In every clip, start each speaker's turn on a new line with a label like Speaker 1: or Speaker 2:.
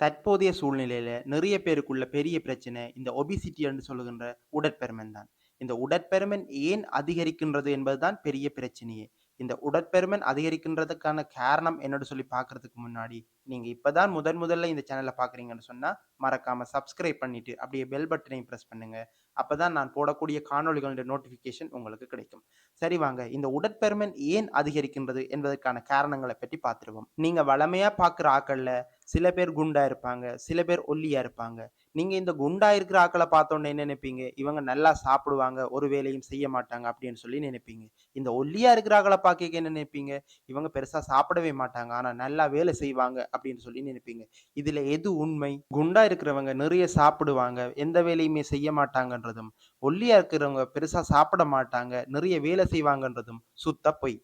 Speaker 1: தற்போதைய சூழ்நிலையில் நிறைய பேருக்குள்ள பெரிய பிரச்சனை இந்த ஒபிசிட்டி என்று சொல்லுகின்ற உடற்பெருமன் தான். இந்த உடற்பெருமன் ஏன் அதிகரிக்கின்றது என்பதுதான் பெரிய பிரச்சனையே. இந்த உடற்பெருமன் அதிகரிக்கின்றதுக்கான காரணம் என்னோட சொல்லி பார்க்கறதுக்கு முன்னாடி, நீங்கள் இப்போ தான் முதன் முதல்ல இந்த சேனலை பார்க்குறீங்கன்னு சொன்னால் மறக்காமல் சப்ஸ்கிரைப் பண்ணிவிட்டு அப்படியே பெல் பட்டனையும் பண்ணுங்கள் அப்போ தான் நான் போடக்கூடிய காணொலிகளுடைய நோட்டிஃபிகேஷன் உங்களுக்கு கிடைக்கும். சரி வாங்க, இந்த உடற்பெருமன் ஏன் அதிகரிக்கின்றது என்பதற்கான காரணங்களை பற்றி பார்த்துருவோம். நீங்கள் வளமையாக பார்க்குற ஆக்களில் சில பேர் குண்டா இருப்பாங்க, சில பேர் ஒல்லியா இருப்பாங்க. நீங்க இந்த குண்டா இருக்கிற ஆக்களை பார்த்தோன்னே என்ன நினைப்பீங்க? இவங்க நல்லா சாப்பிடுவாங்க, ஒரு வேலையும் செய்ய மாட்டாங்க அப்படின்னு சொல்லி நினைப்பீங்க. இந்த ஒல்லியா இருக்கிற ஆக்களை பார்க்க என்ன நினைப்பீங்க? இவங்க பெருசா சாப்பிடவே மாட்டாங்க, ஆனா நல்லா வேலை செய்வாங்க அப்படின்னு சொல்லி நினைப்பீங்க. இதுல எது உண்மை? குண்டா இருக்கிறவங்க நிறைய சாப்பிடுவாங்க, எந்த வேலையுமே செய்ய மாட்டாங்கன்றதும், ஒல்லியா இருக்கிறவங்க பெருசா சாப்பிட மாட்டாங்க, நிறைய வேலை செய்வாங்கன்றதும் சுத்த பொய்.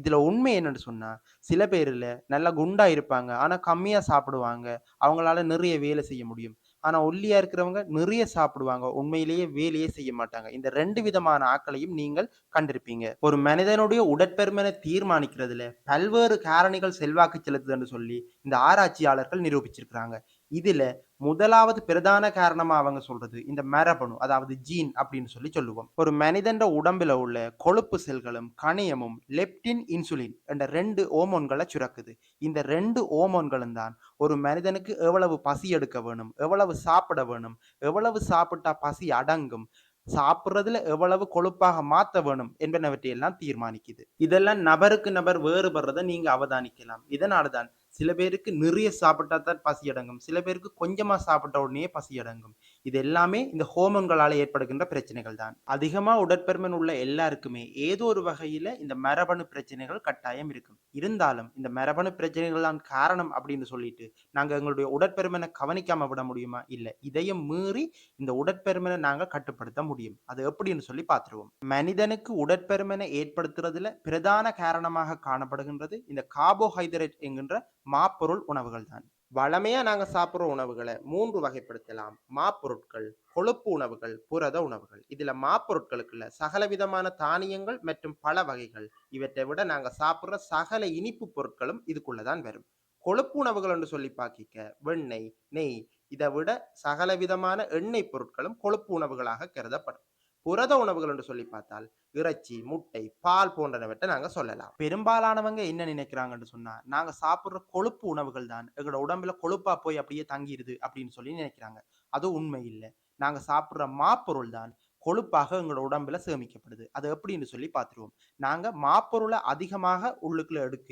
Speaker 1: இதுல உண்மை என்னன்னு சொன்னா, சில பேரில் நல்லா குண்டா இருப்பாங்க, ஆனா கம்மியா சாப்பிடுவாங்க. அவங்களால நிறைய வேலை செய்ய முடியும். ஆனா ஒல்லியா இருக்கிறவங்க நிறைய சாப்பிடுவாங்க, உண்மையிலேயே வேலையே செய்ய மாட்டாங்க. இந்த ரெண்டு விதமான ஆட்களையும் நீங்கள் கண்டிருப்பீங்க. ஒரு மனிதனுடைய உடற்பெருமனை தீர்மானிக்கிறதுல பல்வேறு காரணிகள் செல்வாக்கு செலுத்துதுன்னு சொல்லி இந்த ஆராய்ச்சியாளர்கள் நிரூபிச்சிருக்கிறாங்க. இதுல முதலாவது பிரதான காரணமா அவங்க சொல்றது இந்த மரபணு, அதாவது ஜீன் அப்படின்னு சொல்லி சொல்லுவோம். ஒரு மனிதன்ட உடம்புல உள்ள கொழுப்பு செல்களும், கணியமும் லெப்டின், இன்சுலின் என்ற ரெண்டு ஓமோன்களை சுரக்குது. இந்த ரெண்டு ஓமோன்களும் தான் ஒரு மனிதனுக்கு எவ்வளவு பசி எடுக்க வேணும், எவ்வளவு சாப்பிட வேணும், எவ்வளவு சாப்பிட்டா பசி அடங்கும், சாப்பிட்றதுல எவ்வளவு கொழுப்பாக மாற்ற வேணும் என்பனவற்றையெல்லாம் தீர்மானிக்குது. இதெல்லாம் நபருக்கு நபர் வேறுபடுறதை நீங்க அவதானிக்கலாம். இதனால தான் சில பேருக்கு நிறைய சாப்பிட்டா தான் பசி அடங்கும். சில பேருக்கு கொஞ்சமா சாப்பிட்ட உடனேயே பசி அடங்கும். இது எல்லாமே இந்த ஹோமங்களால் ஏற்படுகின்ற பிரச்சனைகள் தான். அதிகமாக உடற்பெருமன் உள்ள எல்லாருக்குமே ஏதோ ஒரு வகையில் இந்த மரபணு பிரச்சனைகள் கட்டாயம் இருக்கும். இருந்தாலும் இந்த மரபணு பிரச்சனைகள் தான் காரணம் அப்படின்னு சொல்லிட்டு, நாங்கள் எங்களுடைய உடற்பெருமனை கவனிக்காம விட முடியுமா? இல்லை இதையும் மீறி இந்த உடற்பெருமனை நாங்கள் கட்டுப்படுத்த முடியும். அது எப்படின்னு சொல்லி பார்த்துருவோம். மனிதனுக்கு உடற்பெருமனை ஏற்படுத்துறதுல பிரதான காரணமாக காணப்படுகின்றது இந்த கார்போஹைட்ரேட் என்கின்ற மாப்பொருள் உணவுகள் தான். வளமையாக நாங்க சாப்பிடுற உணவுகளை மூன்று வகைப்படுத்தலாம். மாப்பொருட்கள், கொழுப்பு உணவுகள், புரத உணவுகள். இதுல மாப்பொருட்களுக்குள்ள சகல விதமான தானியங்கள் மற்றும் பல வகைகள். இவற்றை விட நாங்க சாப்பிடுற சகல இனிப்பு பொருட்களும் இதுக்குள்ளே தான் வரும். கொழுப்பு உணவுகள் என்று சொல்லி பார்க்கிக்க, வெண்ணெய், நெய் இதை விட சகல விதமான எண்ணெய் பொருட்களும் கொழுப்பு உணவுகளாக கருதப்படும். புரத உணவுகள் என்று சொல்லி பார்த்தால், இறைச்சி, முட்டை, பால் போன்றனவற்றை நாங்கள் சொல்லலாம். பெரும்பாலானவங்க என்ன நினைக்கிறாங்கன்னு சொன்னா, நாங்க சாப்பிட்ற கொழுப்பு உணவுகள் தான் எங்களோட உடம்புல கொழுப்பா போய் அப்படியே தங்கிடுது அப்படின்னு சொல்லி நினைக்கிறாங்க. அது உண்மை இல்லை நாங்க சாப்பிட்ற மாப்பொருள் தான் கொழுப்பாக எங்களோட உடம்புல சேமிக்கப்படுது. அது எப்படின்னு சொல்லி பார்த்துருவோம். நாங்கள் மாப்பொருளை அதிகமாக உள்ளுக்குள்ள எடுக்க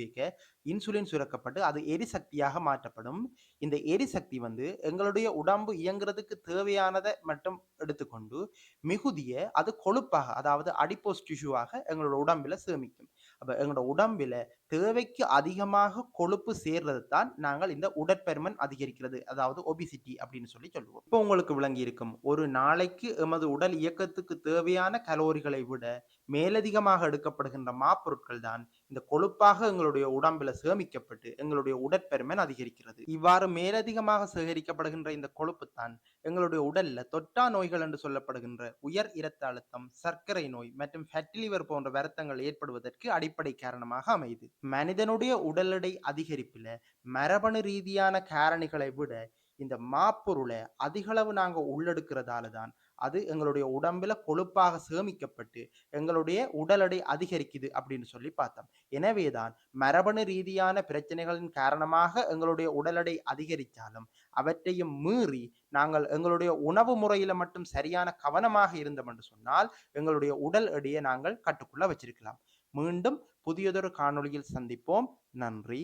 Speaker 1: இன்சுலின் சுரக்கப்பட்டு அது எரிசக்தியாக மாற்றப்படும். இந்த எரிசக்தி வந்து எங்களுடைய உடம்பு இயங்குறதுக்கு தேவையானதை மட்டும் எடுத்துக்கொண்டு, மிகுதிய அது கொழுப்பாக அதாவது அடிப்போஸ் டிஷ்யூவாக எங்களோட உடம்புல சேமிக்கும். அப்போ எங்களோட உடம்பில் தேவைக்கு அதிகமாக கொழுப்பு சேர்றது தான் நாங்கள் இந்த உடற்பெருமன் அதிகரிக்கிறது. அதாவது ஒபிசிட்டி அப்படின்னு சொல்லி சொல்லுவோம். இப்போ உங்களுக்கு விளங்கி இருக்கும். ஒரு நாளைக்கு எமது உடல் இயக்கத்துக்கு தேவையான கலோரிகளை விட மேலதிகமாக எடுக்கப்படுகின்ற மாப்பொருட்கள் தான் இந்த கொழுப்பாக எங்களுடைய உடம்புல சேமிக்கப்பட்டு எங்களுடைய உடற்பெருமன் அதிகரிக்கிறது. இவ்வாறு மேலதிகமாக சேகரிக்கப்படுகின்ற இந்த கொழுப்பு தான் எங்களுடைய உடல்ல தொற்றா நோய்கள் என்று சொல்லப்படுகின்ற உயர் இரத்த அழுத்தம், சர்க்கரை நோய் மற்றும் ஃபேட்டி லிவர் போன்ற வருத்தங்கள் ஏற்படுவதற்கு அடிப்படை காரணமாக அமையுது. மனிதனுடைய உடல் எடை அதிகரிப்பில் மரபணு ரீதியான காரணிகளை விட இந்த மாப்பொருளை அதிகளவு நாங்கள் உள்ளெடுக்கிறதால தான் அது எங்களுடைய உடம்புல கொழுப்பாக சேமிக்கப்பட்டு எங்களுடைய உடல் எடை அதிகரிக்குது அப்படின்னு சொல்லி பார்த்தோம். எனவே தான் மரபணு ரீதியான பிரச்சனைகளின் காரணமாக எங்களுடைய உடல் எடை அதிகரித்தாலும் அவற்றையும் மீறி நாங்கள் எங்களுடைய உணவு முறையில மட்டும் சரியான கவனமாக இருந்தோம் என்று சொன்னால், எங்களுடைய உடல் எடையை நாங்கள் கட்டுக்குள்ள வச்சிருக்கலாம். மீண்டும் புதியதொரு காணொளியில் சந்திப்போம். நன்றி.